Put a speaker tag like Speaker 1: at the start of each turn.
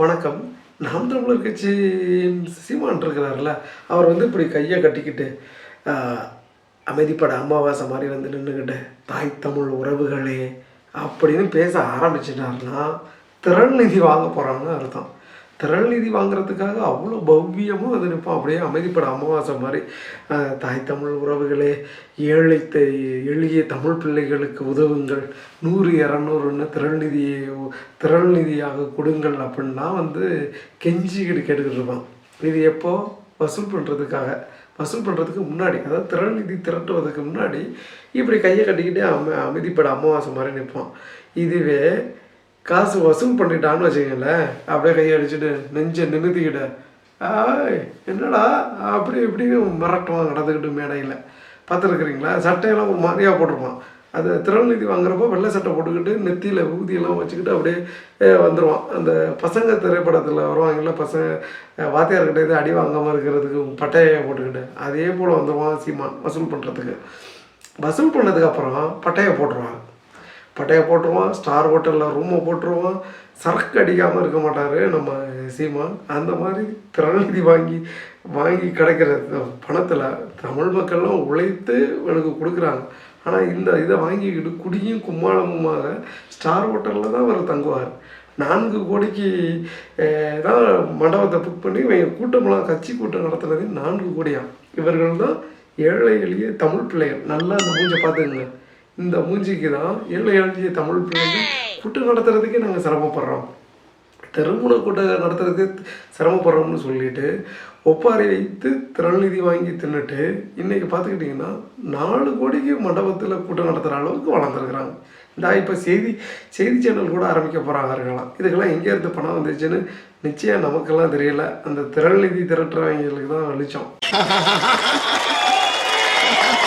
Speaker 1: வணக்கம். நாம் தமிழர் கட்சியின் சீமான் இருக்கிறார்ல அவர் வந்து இப்படி கையை கட்டிக்கிட்டு அமைதிப்பட அமாவாசை மாதிரி வந்து நின்றுக்கிட்டு தாய் தமிழ் உறவுகளே அப்படின்னு பேச ஆரம்பிச்சிட்டாருன்னா திறன் நிதி வாங்க போகிறாங்கன்னு அர்த்தம். திரள் நிதி வாங்குறதுக்காக அவ்வளோ பவ்யமும் அது நிற்பான் அப்படியே அமைதிப்பட அமாவாசை மாதிரி தாய் தமிழ் உறவுகளே ஏழை எளிய தமிழ் பிள்ளைகளுக்கு உதவுங்கள். நூறு இரநூறுன்னு திரள் நிதியை திரள் நிதியாக கொடுங்கள் அப்படின்லாம் வந்து கெஞ்சிக்கிட்டு கேட்டுக்கிட்டு இருப்பான். இது எப்போ? வசூல் பண்ணுறதுக்காக வசூல் பண்ணுறதுக்கு முன்னாடி அதாவது திரள் நிதி திரட்டுவதற்கு முன்னாடி இப்படி கையை கட்டிக்கிட்டு அம அமைதிப்பட அமாவாசை மாதிரி நிற்பான் இதுவே காசு வசூல் பண்ணிட்டான்னு வச்சுக்கங்களேன் அப்படியே கையை அடிச்சுட்டு நெஞ்சை நிமித்திக்கிட்டு ஆய் என்னடா அப்படி இப்படின்னு மிரட்டுவான் நடந்துக்கிட்டு மேடையில். பார்த்துருக்குறீங்களா? சட்டையெல்லாம் ஒரு மாதிரியாக போட்டிருப்பான். அது திருநீதி வாங்குறப்போ வெள்ளை சட்டை போட்டுக்கிட்டு நெத்தியில் ஊதியெல்லாம் வச்சுக்கிட்டு அப்படியே வந்துடுவான் அந்த பசங்க திரைப்படத்தில் வருவாங்கல்ல பசங்க வாத்தியார்கிட்ட இது அடி வாங்காமல் இருக்கிறதுக்கு பட்டையை போட்டுக்கிட்டு அதே போல் வந்துடுவான் சீமான் வசூல் பண்ணுறதுக்கு வசூல் பண்ணதுக்கப்புறம் பட்டையை போட்டுருவான் பட்டையை போட்டுருவான் ஸ்டார் ஹோட்டலில் ரூமை போட்டுருவான். சரக்கு அடிக்காமல் இருக்க மாட்டார் நம்ம சீமான் அந்த மாதிரி திறநிதி வாங்கி வாங்கி கிடைக்கிற பணத்தில் தமிழ் மக்கள்லாம் உழைத்து எனக்கு கொடுக்குறாங்க. ஆனால் இந்த இதை வாங்கிக்கிட்டு குடியும் கும்மாளமுமாக ஸ்டார் ஹோட்டலில் தான் அவர் தங்குவார். நான்கு கோடிக்கு தான் மண்டபத்தை புக் பண்ணி இவங்க கூட்டமெல்லாம் கட்சி கூட்டம் நடத்துனது நான்கு கோடியாம் இவர்கள் தான் ஏழை எளிய தமிழ் பிள்ளைகள். நல்லா அந்த மூஞ்சை பார்த்துக்குங்க. இந்த மூஞ்சிக்கு தான் ஏழை எளிய தமிழ் பிள்ளைகள் கூட்டம் நடத்துறதுக்கே நாங்கள் சிரமப்படுறோம். திருமண கூட்டம் நடத்துறதுக்கு சிரமப்படுறோம்னு சொல்லிட்டு ஒப்பாரி வைத்து திரள்நிதி வாங்கி தின்னுட்டு இன்னைக்கு பார்த்துக்கிட்டிங்கன்னா நாலு கோடிக்கு மண்டபத்தில் கூட்டம் நடத்துகிற அளவுக்கு வளர்ந்துருக்குறாங்க. இந்த இப்போ செய்தி செய்தி சேனல் கூட ஆரம்பிக்க போகிறாங்க இருக்கலாம் இதுக்கெல்லாம் எங்கேருந்து பணம் வந்துச்சுன்னு நிச்சயம் நமக்கெல்லாம் தெரியல. அந்த திரள்நிதி திரட்டுறவங்களுக்கு தான் வெளிச்சம்.